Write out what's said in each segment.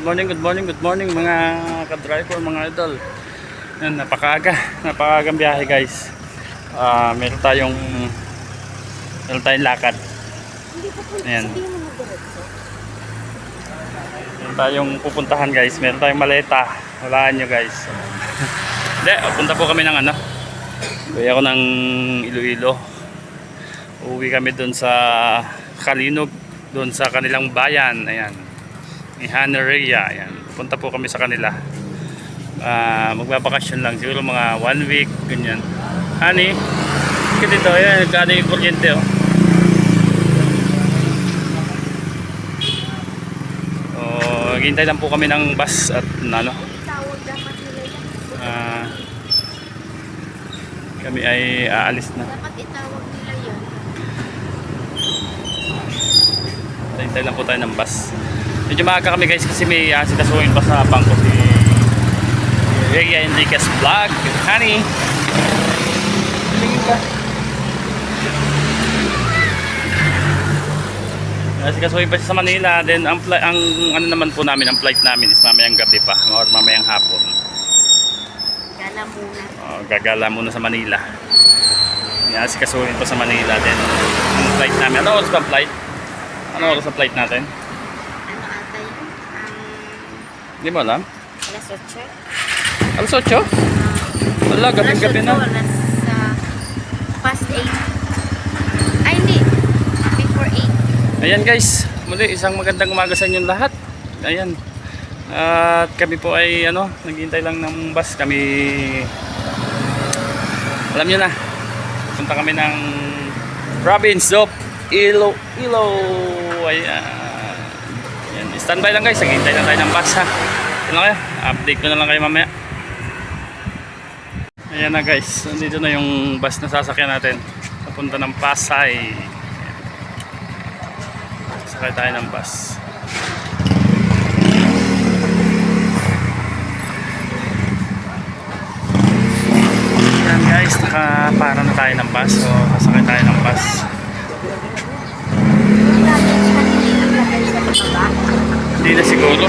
good morning, good morning, good morning, mga ka-driver, mga idol. Yan, napakaaga, napakaagang biyahe guys. Ah, meron tayong meron tayong lakad. Ayan. Meron tayong pupuntahan guys, meron tayong maleta. Walaan nyo guys. Hindi, punta po kami ng ano. Uwi ako ng Iloilo. Uwi kami doon sa Kalinog, doon sa kanilang bayan. Ayan. Ni Haneria. Ayan. Punta po kami sa kanila. Ah, magbabakasyon lang siguro mga one week ganyan. Honey, bakit dito? Ayan, nagkano yung kuryente oh. Oh, hintay lang po kami ng bus at ano. Ah, kami ay aalis na. Dapat itawag nila yan. Hintay lang po tayo ng bus. Medyo maaga kami guys kasi may uh, sikasuhin pa sa bangko si Rhea Enriquez Vlog. Honey! Tingin ka. Sikasuhin pa siya sa Manila. Then ang, ang ano naman po namin, ang flight namin is mamayang gabi pa or mamayang hapon. Gala muna. Oh, gagala muna sa Manila. Yan, sikasuhin pa sa Manila din. Ang flight namin. Ano oras ba ang flight? Ano oras ang flight natin? Ano ata yun? Ang Hindi mo alam? alas 8? Alas 8? Wala, gabi-gabi na. Alas ah, past 8. Ay, hindi. Before 8. Ayan guys, muli isang magandang umaga sa inyong lahat. Ayan. At kami po ay ano, naghihintay lang ng bus. Kami alam niyo na. Punta kami ng province of Iloilo. Ayan. Ayan. Standby lang guys. Naghihintay lang tayo ng bus ha. Yan lang kayo. Update ko na lang kayo mamaya. Ayan na guys. Nandito na yung bus na sasakyan natin. Papunta ng Pasay. Sakay tayo ng bus. Yan guys, nakapara na tayo ng bus. So, sasakay tayo ng bus. Hindi na siguro.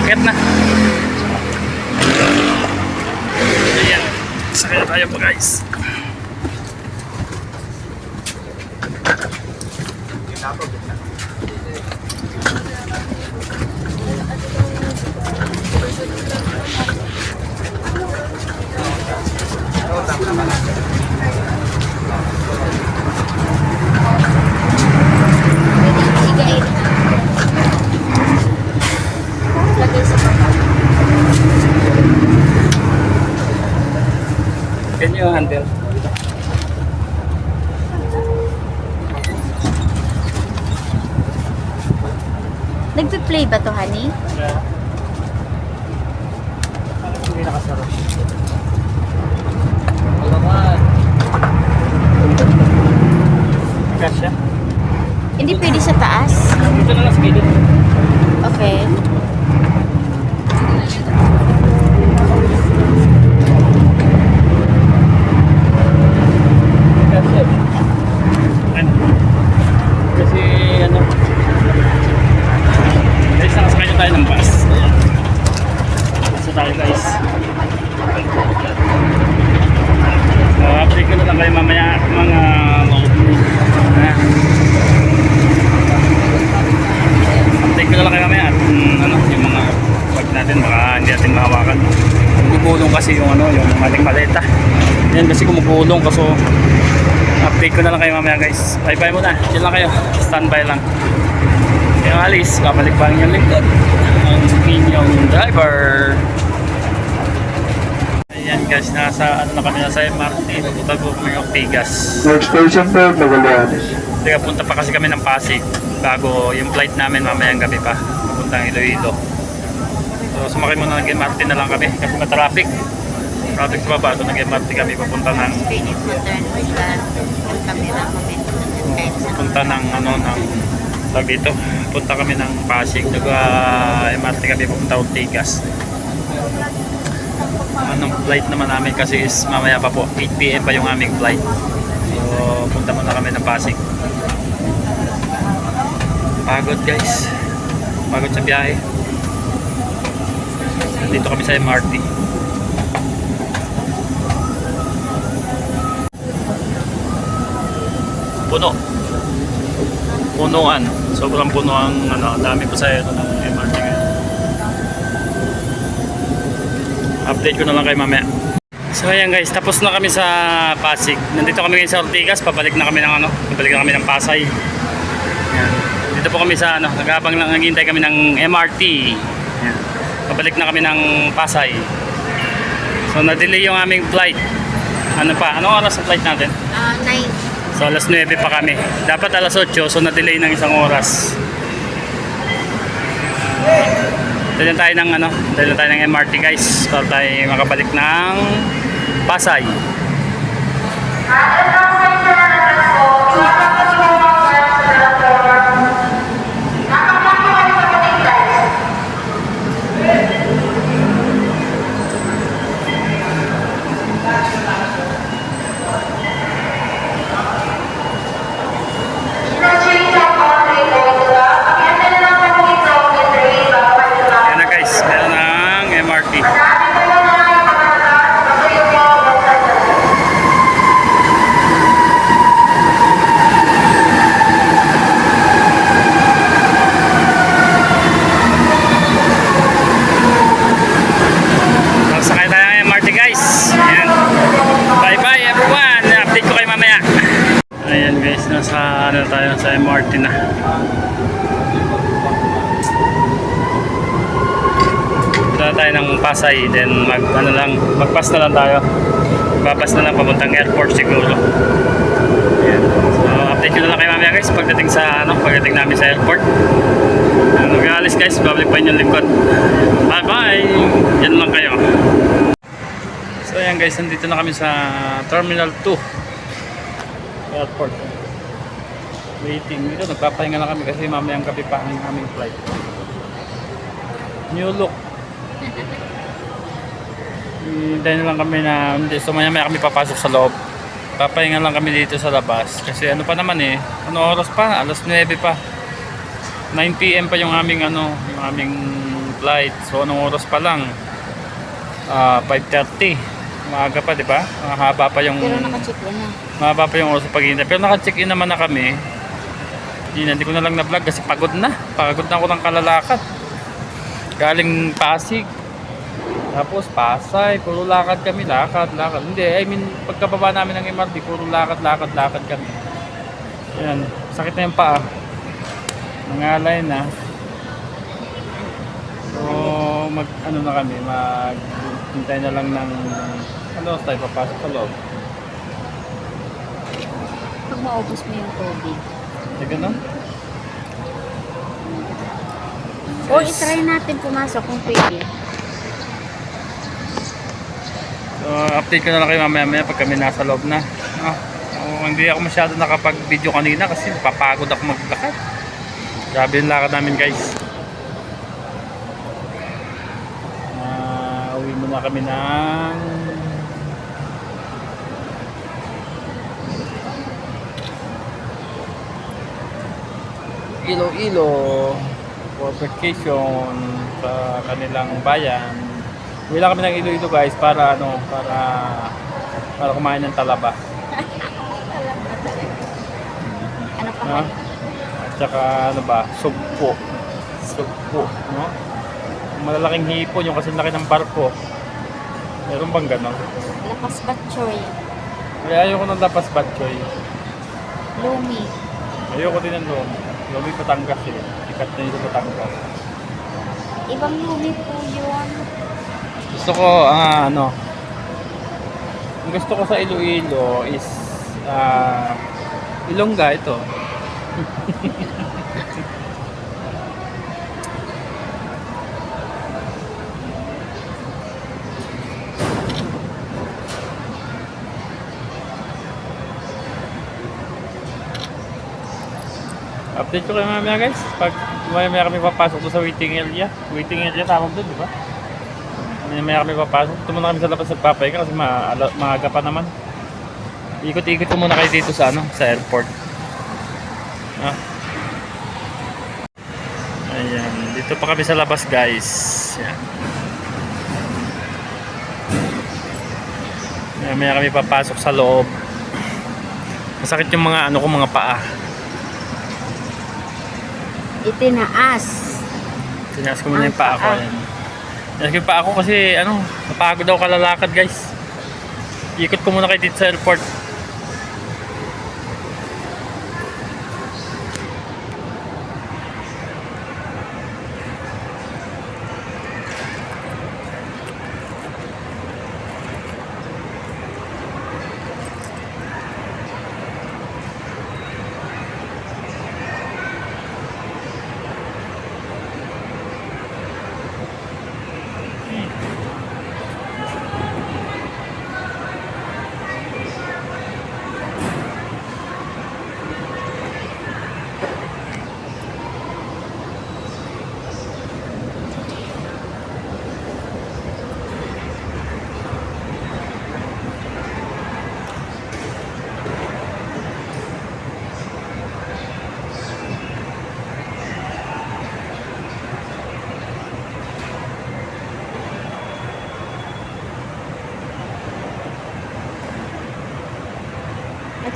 Akit na. Ayan. Sakay na tayo po guys. Igay na. Lagay sa baba. You handle? Nagpe-play ba to, honey? Yeah. Hindi nakasarap. Alaman. Kasya. Hindi pwede sa taas. Dito na lang sa gilid. Okay. Kasya. Ano? Kasi ano. Na tayo ng bus. Basta tayo guys. So, update ko na lang kayo mamaya mga Ah. Update ko na lang kayo mamaya at mm, ano, yung mga bag natin baka hindi natin mahawakan. Gugulong kasi yung ano, yung ating maleta. Yan kasi gumugulong kaso update ko na lang kayo mamaya guys. Bye bye muna. Chill lang kayo. Standby lang. Yung alis, babalik pa ang inyong lingkod. Ang inyong driver. Ayan guys, nasa ano na kami nasa MRT. Pupunta po kami ng Tigas. Next station sir, Magallanes. Teka, punta pa kasi kami ng Pasig bago yung flight namin mamayang gabi pa papuntang Iloilo. So sumakay muna ng MRT na lang kami kasi matraffic. Traffic sa baba, so nag-MRT kami papunta ng. Yung sa punta ng ano ng tawag dito. Punta kami ng Pasig, nag ah, MRT kami papunta Ortigas. Anong flight naman namin kasi is mamaya pa po 8 PM pa yung aming flight. So, punta muna kami ng Pasig. Pagod guys. Pagod sa biyahe. Dito kami sa MRT. Puno. Punuan. Sobrang puno ang ano, dami pa sa ito ng MRT ngayon. Update ko na lang kay mamaya. So ayan guys, tapos na kami sa Pasig. Nandito kami ngayon sa Ortigas, pabalik na kami ng ano, pabalik na kami ng Pasay. Ayan. Dito po kami sa ano, naghabang lang naghihintay kami ng MRT. Ayan. Pabalik na kami ng Pasay. So na-delay yung aming flight. Ano pa? Anong oras ang flight natin? Ah, nine. So alas 9 pa kami. Dapat alas 8, so na-delay ng isang oras. Dali tayo ng ano, dali tayo ng MRT guys para tayo makabalik ng Pasay. Ayan na guys, meron ng MRT. Sakay tayo ng MRT guys. Ayan. Bye bye everyone. Update ko kayo mamaya. Ayan guys, nasa ano tayo sa MRT na. Punta tayo ng Pasay, then mag ano lang, magpas na lang tayo. Papas na lang papuntang airport siguro. Ayan. So, update ko na lang kayo mamaya guys pagdating sa ano, pagdating namin sa airport. Mag-aalis guys, babalik pa inyong lingkod. Bye bye! Yan lang kayo. So ayan guys, nandito na kami sa Terminal 2 Airport. Waiting. Dito, nagpapahinga na kami kasi mamayang gabi pa ang aming flight. New look. Hintayin na lang kami na, hindi, so maya maya kami papasok sa loob. Papahinga lang kami dito sa labas. Kasi ano pa naman eh, ano oras pa? Alas 9 pa. 9pm pa yung aming ano, yung aming flight. So anong oras pa lang? Ah, 5.30. Maaga pa, di ba? Mahaba pa yung Pero naka-check in na. mahaba pa yung oras sa paghihintay. Pero naka-check-in naman na kami. Hindi hindi ko na lang na-vlog kasi pagod na. Pagod na ako ng kalalakad. Galing Pasig. Tapos Pasay, puro lakad kami, lakad, lakad. Hindi, I mean, pagkababa namin ng MRT, puro lakad, lakad, lakad kami. Yan, sakit na yung paa. Nangalay na. So, mag, ano na kami, mag, hintay na lang ng, ano, tayo papasok sa loob. Pag maubos mo yung tubig. Hindi ganun? O, itry natin pumasok kung pwede. So, update ko na lang kayo mamaya-maya pag kami nasa loob na. Ah, oh, hindi ako masyado nakapag-video kanina kasi papagod ako maglakad. Grabe yung lakad namin guys. Ah, uwi muna kami ng Iloilo for vacation sa kanilang bayan. Uwi lang kami ng Iloilo guys para ano, para para kumain ng talaba. Ano pa? No? At saka ano ba, sugpo. Sugpo, no? Malalaking hipon yung kasi laki ng barko. Meron bang ganon? Lapas batchoy. Kaya ayoko ng lapas batchoy. Lumi. Ayoko din ng lomi. Lomi Batangas eh. Sikat na yun sa Batangas. Ibang lumi po yun. Gusto ko, ah, ano, ang gusto ko sa Iloilo is, ah, Ilongga ito. Update ko kayo mamaya guys. Pag mamaya kami papasok doon sa waiting area. Waiting area tawag doon, di ba? Mamaya kami papasok. Ito kami sa labas nagpapahinga kasi ma ala- maaga pa naman. Ikot-ikot ko muna kayo dito sa ano, sa airport. Ah. Ayan, dito pa kami sa labas, guys. Ayan. Maya, maya kami papasok sa loob. Masakit yung mga ano ko, mga paa. Itinaas. Tinas ko muna yung paa ko. paa. Ayan. Tinas ko yung paa ko kasi ano, napagod daw kalalakad guys. Ikot ko muna kayo dito sa airport.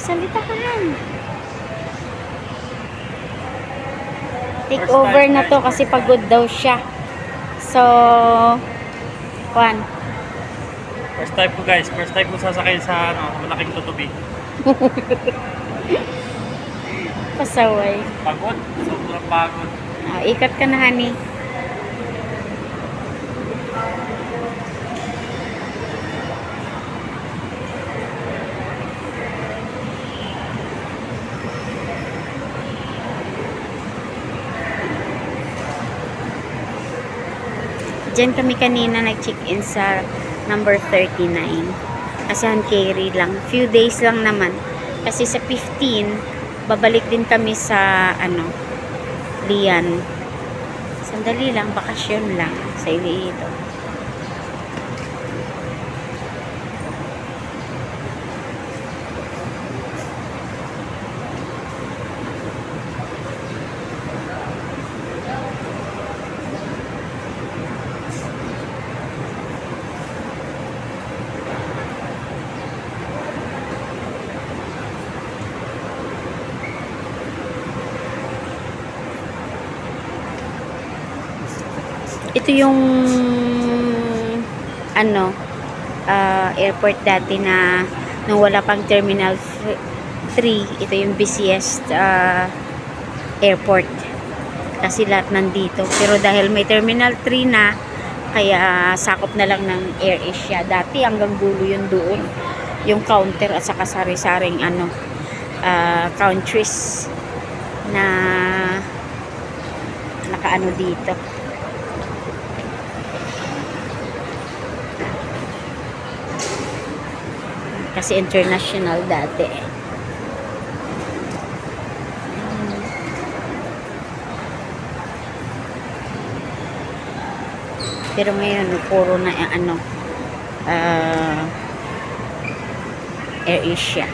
Lang. Take over na to kasi pagod daw siya. So, Juan, First time ko guys, first time ko sasakay sa ano, malaking tutubi. pasaway. Pagod, sobrang pagod. Ah, ikat ka na, honey. Diyan kami kanina nag-check-in sa number 39. Kasi carry lang. Few days lang naman. Kasi sa 15, babalik din kami sa ano, Lian. Sandali lang, bakasyon lang sa Iloilo. Ito yung ano ah, airport dati na nung wala pang Terminal 3, ito yung busiest ah, airport. Kasi lahat nandito. Pero dahil may Terminal 3 na, kaya sakop na lang ng Air Asia. Dati hanggang dulo yun doon. Yung counter at saka sari-saring ano, ah, countries na nakaano dito. Kasi international dati eh. Pero ngayon, puro na eh, ano, ah, Air Asia.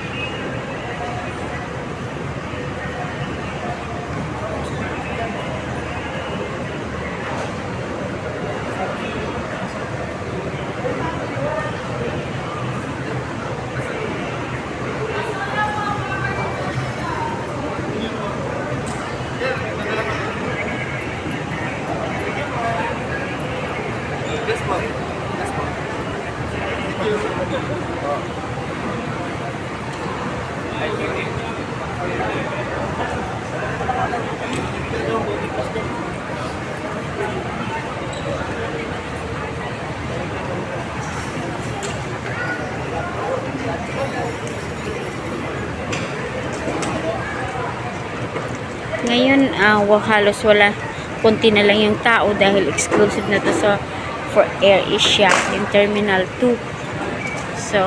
Wa- halos wala, konti na lang yung tao dahil exclusive na to sa for Air Asia, yung Terminal 2. So,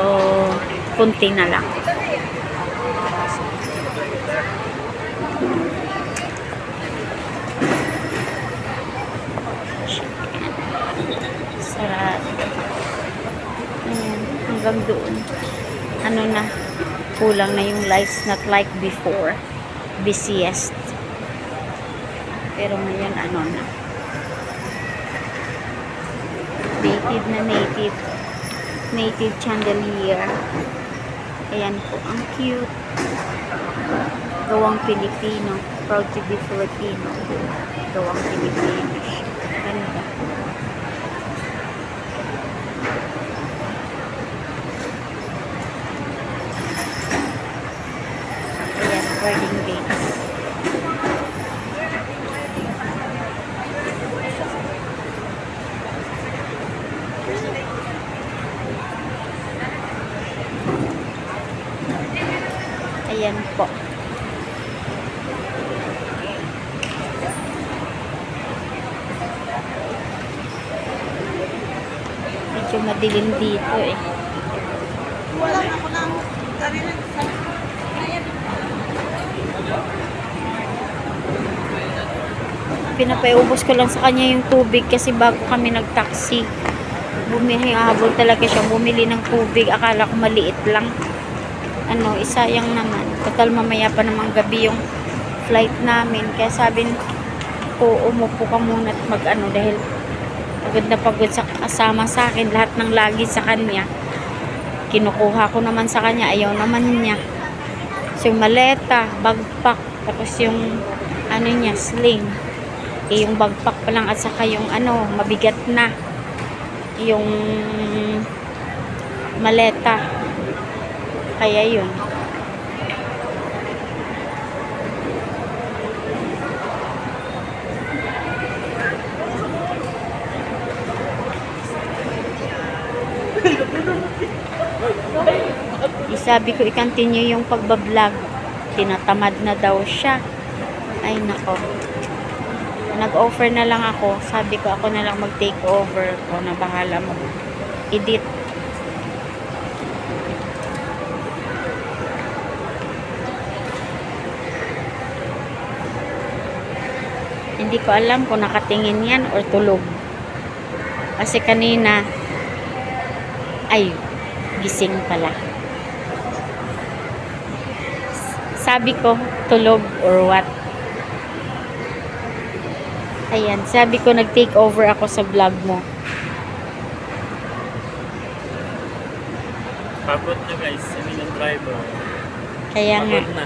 konti na lang. Sarap. Ayan, hanggang doon. Ano na, kulang na yung lights not like before. Busiest. Pero ngayon, ano na. Native na native. Native chandelier. Ayan po, ang cute. Gawang Pilipino. Proud to be Filipino. Gawang Pilipino. Ganda. Ayan, wedding dates. Ayan po. Medyo madilim dito eh. Pinapaiubos ko lang sa kanya yung tubig kasi bago kami nag-taxi. Bumili, habol talaga siya. Bumili ng tubig. Akala ko maliit lang. Ano, isayang naman. Total mamaya pa namang gabi yung flight namin. Kaya sabi ko, umupo ka muna at mag-ano dahil pagod na pagod sa kasama sa akin. Lahat ng lagi sa kanya. Kinukuha ko naman sa kanya. Ayaw naman niya. So, maleta, bagpak, tapos yung ano niya, sling. Eh, yung bagpak pa lang at saka yung ano, mabigat na. Yung maleta. Kaya yun. Sabi ko i-continue yung pagbablog. Tinatamad na daw siya. Ay nako. Nag-offer na lang ako. Sabi ko ako na lang mag-take over. Ko na bahala mo. Edit. Hindi ko alam kung nakatingin yan or tulog. Kasi kanina, ay, gising pala. Sabi ko, tulog or what. Ayan, sabi ko nag-take over ako sa vlog mo. Pagod na guys, kami ng driver. Kaya nga, Pagod na.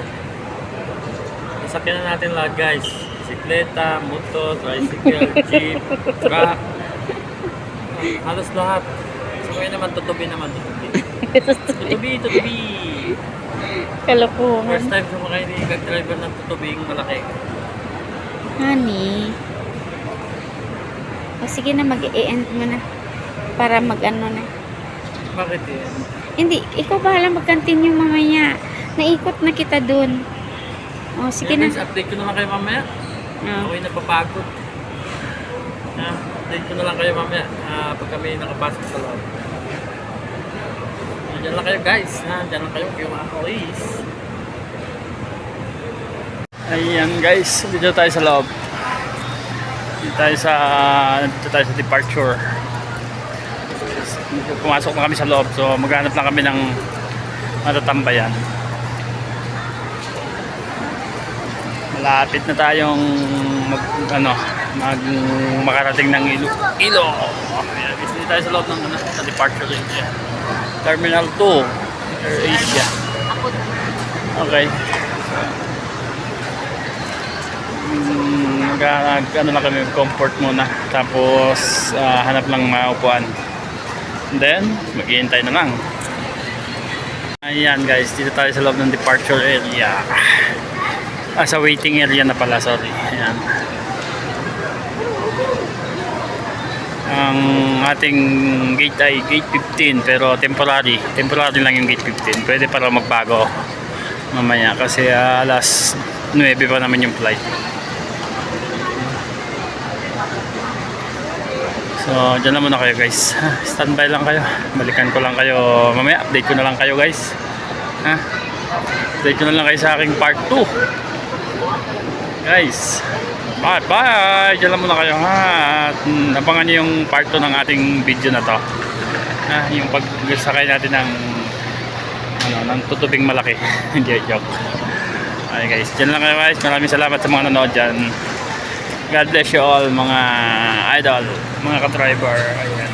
Nasakyan na natin lahat guys. Bisikleta, motor, tricycle, jeep, truck. Halos lahat. So kaya naman, tutubi naman, tutubi. tutubi, tutubi. Kalokohan. First time sumakay ni kag-driver ng tutubing malaki. Honey. O sige na, mag-e-end mo na. Para mag-ano na. Bakit eh? Hindi, ikaw bahala mag-continue mamaya. Naikot na kita dun. O, sige na. update ko na lang kayo mamaya. Ah. Ako'y napapagod. Ah, update ko na lang kayo mamaya ah, pag kami nakapasok sa loob. Diyan lang kayo guys. Ha? Diyan lang kayo kayo mga police. Ayan guys, dito tayo sa loob. Dito tayo sa dito tayo sa departure. Pumasok na kami sa loob so maghanap lang kami ng matatambayan. malapit na tayong mag ano mag makarating ng ilo ilo dito tayo sa loob ng ano, sa departure area terminal 2 Air Asia. Okay. Mm, mag ano lang kami comfort muna. Tapos ah, hanap lang maupuan then maghihintay na lang. Ayan guys. Dito tayo sa loob ng departure area. Ah, sa waiting area na pala, sorry. Ayan. Ang ating gate ay gate 15 pero temporary. Temporary lang yung gate 15. Pwede para magbago mamaya kasi ah, alas 9 pa naman yung flight. So, dyan na muna kayo guys. Standby lang kayo. Balikan ko lang kayo mamaya. Update ko na lang kayo guys. Ha? Update ko na lang kayo sa aking part 2 guys bye bye dyan lang muna kayo ha at mm, abangan nyo yung part 2 ng ating video na to ha, yung pagsakay natin ng ano, ng tutubing malaki. Hindi joke. Okay guys, dyan lang kayo guys. Maraming salamat sa mga nanood dyan. God bless you all mga idol, mga ka-driver. Ayan.